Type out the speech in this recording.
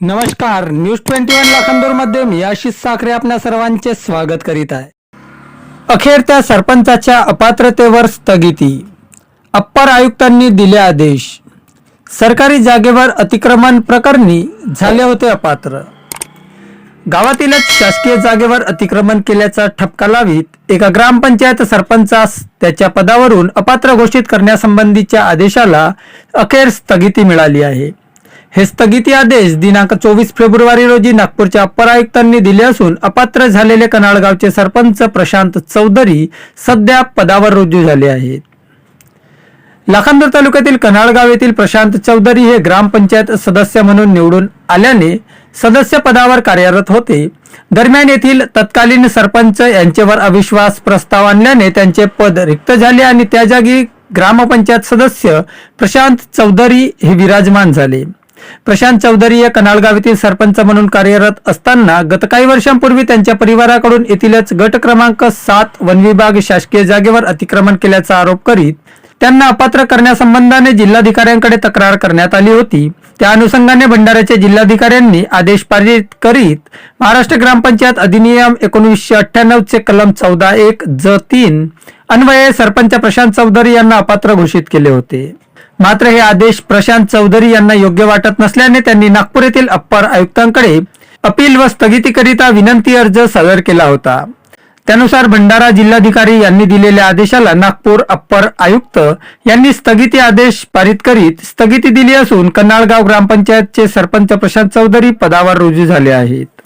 नमस्कार news twenty one लाखांदूरमध्ये मी आशिष साखरे आपल्या सर्वांचे स्वागत करीत आहे. अखेर त्या सरपंचाच्या अपात्रतेवर स्थगिती. अप्पर आयुक्तांनी दिले आदेश. सरकारी जागेवर अतिक्रमण प्रकरणी झाले होते अपात्र. गावातीलच शासकीय जागेवर अतिक्रमण केल्याचा ठपका लावीत एका ग्रामपंचायत सरपंचास त्याच्या पदावरून अपात्र घोषित करण्यासंबंधीच्या आदेशाला अखेर स्थगिती मिळाली आहे. हे स्थगिती आदेश दिनांक चोवीस फेब्रुवारी रोजी नागपूरच्या अप्पर आयुक्तांनी दिले असून अपात्र झालेले कनाळगावचे सरपंच प्रशांत चौधरी सध्या पदावर रुजू झाले आहेत. लाखांदूर तालुक्यातील कनाळगाव येथील प्रशांत चौधरी हे ग्रामपंचायत सदस्य म्हणून निवडून आल्याने सदस्य पदावर कार्यरत होते. दरम्यान येथील तत्कालीन सरपंच यांच्यावर अविश्वास प्रस्ताव आणल्याने त्यांचे पद रिक्त झाले आणि त्या जागी ग्रामपंचायत सदस्य प्रशांत चौधरी हे विराजमान झाले. प्रशांत चौधरी हे कनाळगाव येथील सरपंच म्हणून कार्यरत असताना गत काही वर्षांपूर्वी त्यांच्या परिवाराकडून येथीलच गट क्रमांक सात वन विभाग शासकीय जागेवर अतिक्रमण केल्याचा आरोप करीत त्यांना अपात्र करण्यासंबंधाने जिल्हाधिकाऱ्यांकडे तक्रार करण्यात आली होती. त्या अनुषंगाने भंडाऱ्याचे जिल्हाधिकाऱ्यांनी आदेश पारित करीत महाराष्ट्र ग्रामपंचायत अधिनियम एकोणीसशे अठ्ठ्याण्णव चे कलम चौदा एक ज तीन अन्वये सरपंच प्रशांत चौधरी यांना अपात्र घोषित केले होते. मात्र हे आदेश प्रशांत चौधरी यांना योग्य वाटत नसल्याने त्यांनी नागपूर येथील अप्पर आयुक्तांकडे अपील व स्थगितीकरिता विनंती अर्ज सादर केला होता. त्यानुसार भंडारा जिल्हाधिकारी यांनी दिलेल्या आदेशाला नागपूर अप्पर आयुक्त यांनी स्थगिती आदेश पारित करीत स्थगिती दिली असून कन्नाळगाव ग्रामपंचायतचे सरपंच प्रशांत चौधरी पदावर रुजू झाले आहेत.